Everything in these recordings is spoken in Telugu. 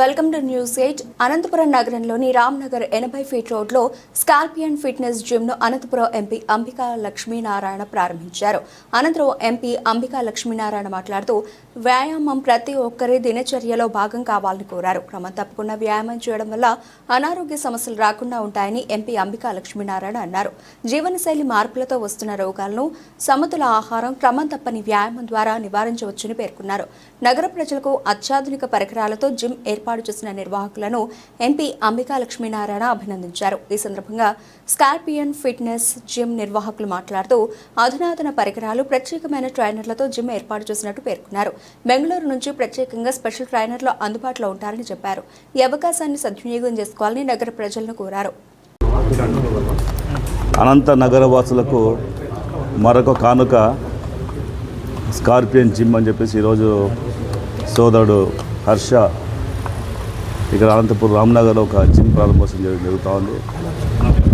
Welcome to news eight. Anantapuram నగరంలోని రామ్నగర్ ఎనభై ఫీట్ రోడ్లో స్కార్పియన్ ఫిట్నెస్ జిమ్ను అనంతపురం ఎంపీ అంబికా లక్ష్మీనారాయణ ప్రారంభించారు. అనంతరం ఎంపీ అంబికా లక్ష్మీనారాయణ మాట్లాడుతూ వ్యాయామం ప్రతి ఒక్కరి దినచర్యలో భాగం కావాలని కోరారు. క్రమం తప్పకుండా వ్యాయామం చేయడం వల్ల అనారోగ్య సమస్యలు రాకుండా ఉంటాయని ఎంపీ అంబికా లక్ష్మీనారాయణ అన్నారు. జీవనశైలి మార్పులతో వస్తున్న రోగాలను సమతుల ఆహారం క్రమం తప్పని వ్యాయామం ద్వారా నివారించవచ్చని పేర్కొన్నారు. నగర ప్రజలకు అత్యాధునిక పరికరాలతో జిమ్ ఏర్పాటు చేసిన నిర్వాహకులను ఎంపీ అంబికా లక్ష్మీనారాయణ అభినందించారు. ఈ సందర్భంగా స్కార్పియన్ ఫిట్నెస్ జిమ్ నిర్వాహకులు మాట్లాడుతూ అధునాతన పరికరాలు ప్రత్యేకమైన ట్రైనర్లతో జిమ్ ఏర్పాటు చేసినట్టు పేర్కొన్నారు. బెంగళూరు నుంచి ప్రత్యేకంగా స్పెషల్ ట్రైనర్లు అందుబాటులో ఉంటారని చెప్పారు. ఈ అవకాశాన్ని సద్వినియోగం చేసుకోవాలని నగర ప్రజలను కోరారు. అనంత నగరవాసులకు మరొక కానుక స్కార్పియన్ జిమ్ అని చెప్పేసి ఈరోజు సోదరుడు హర్ష ఇక్కడ అనంతపురం రామ్నగర్లో ఒక జిమ్ ప్రారంభోత్సవం జరుగు- జరుగుతూ ఉంది.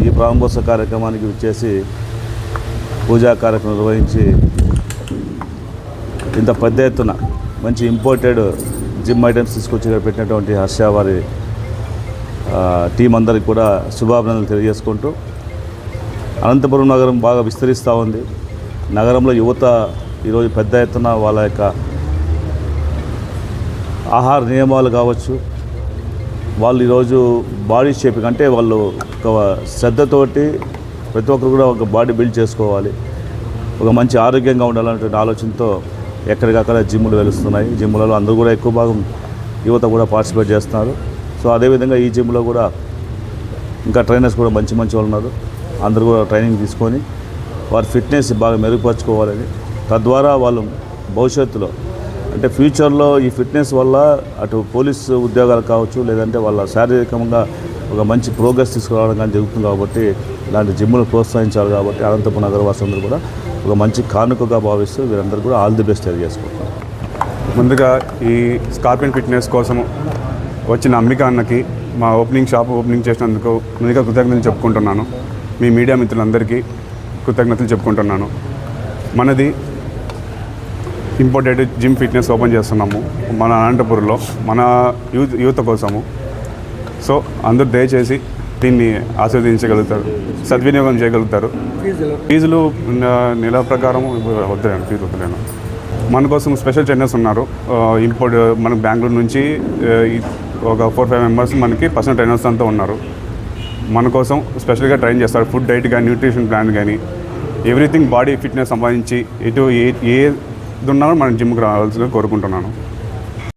ఈ ప్రారంభోత్సవ కార్యక్రమానికి వచ్చేసి పూజా కార్యక్రమం నిర్వహించి ఇంత పెద్ద ఎత్తున మంచి ఇంపోర్టెడ్ జిమ్ ఐటమ్స్ తీసుకొచ్చి ఇక్కడ పెట్టినటువంటి హర్ష వారి టీం అందరికి కూడా శుభాభినందనలు తెలియజేసుకుంటూ అనంతపురం నగరం బాగా విస్తరిస్తూ ఉంది. నగరంలో యువత ఈరోజు పెద్ద ఎత్తున వాళ్ళ యొక్క ఆహార నియమాలు కావచ్చు వాళ్ళు ఈరోజు బాడీ షేపింగ్ అంటే వాళ్ళు ఒక శ్రద్ధతోటి ప్రతి ఒక్కరు కూడా ఒక బాడీ బిల్డ్ చేసుకోవాలి. ఒక మంచి ఆరోగ్యంగా ఉండాలనేటువంటి ఆలోచనతో ఎక్కడికక్కడ జిమ్ములు వెలుస్తున్నాయి. జిమ్లలో అందరూ కూడా ఎక్కువ భాగం యువత కూడా పార్టిసిపేట్ చేస్తున్నారు. సో అదేవిధంగా ఈ జిమ్లో కూడా ఇంకా ట్రైనర్స్ కూడా మంచి మంచి వాళ్ళు ఉన్నారు. అందరూ కూడా ట్రైనింగ్ తీసుకొని వారి ఫిట్నెస్ బాగా మెరుగుపరచుకోవాలని తద్వారా వాళ్ళు భవిష్యత్తులో అంటే ఫ్యూచర్లో ఈ ఫిట్నెస్ వల్ల అటు పోలీస్ ఉద్యోగాలు కావచ్చు లేదంటే వాళ్ళ శారీరకంగా ఒక మంచి ప్రోగ్రెస్ తీసుకురావడం కానీ జరుగుతుంది కాబట్టి ఇలాంటి జిమ్లు ప్రోత్సహించాలి కాబట్టి అనంతపురం నగరవాసులందరూ కూడా ఒక మంచి కానుకగా భావిస్తూ వీరందరూ కూడా ఆల్ ది బెస్ట్ తెలియజేసుకుంటున్నారు. ముందుగా ఈ స్కార్పియన్ ఫిట్నెస్ కోసం వచ్చిన అంబిక అన్నకి మా ఓపెనింగ్ షాప్ ఓపెనింగ్ చేసినందుకు ముందుగా కృతజ్ఞతలు చెప్పుకుంటున్నాను. మీ మీడియా మిత్రులందరికీ కృతజ్ఞతలు చెప్పుకుంటున్నాను. మనది ఇంపోర్టెడ్ జిమ్ ఫిట్నెస్ ఓపెన్ చేస్తున్నాము మన అనంతపురంలో మన యూత్ యూత్ కోసము. సో అందరూ దయచేసి దీన్ని ఆస్వాదించగలుగుతారు సద్వినియోగం చేయగలుగుతారు. ఫీజులు నెల ప్రకారం వద్దలేను ఫీజు వద్దలేను. మన కోసం స్పెషల్ ట్రైనర్స్ ఉన్నారు. ఇంపోర్ట్ మన బెంగళూరు నుంచి ఒక ఫోర్ ఫైవ్ మెంబర్స్ మనకి పర్సనల్ ట్రైనర్స్ అంతా ఉన్నారు. మన కోసం స్పెషల్గా ట్రైన్ చేస్తారు ఫుడ్ డైట్ కానీ న్యూట్రిషన్ ప్లాన్ కానీ. ఎవ్రీథింగ్ బాడీ ఫిట్నెస్ సంబంధించి ఎటు ఏ ఏ ఉన్నా మనం జిమ్కి రావాల్సిందిగా కోరుకుంటున్నాను.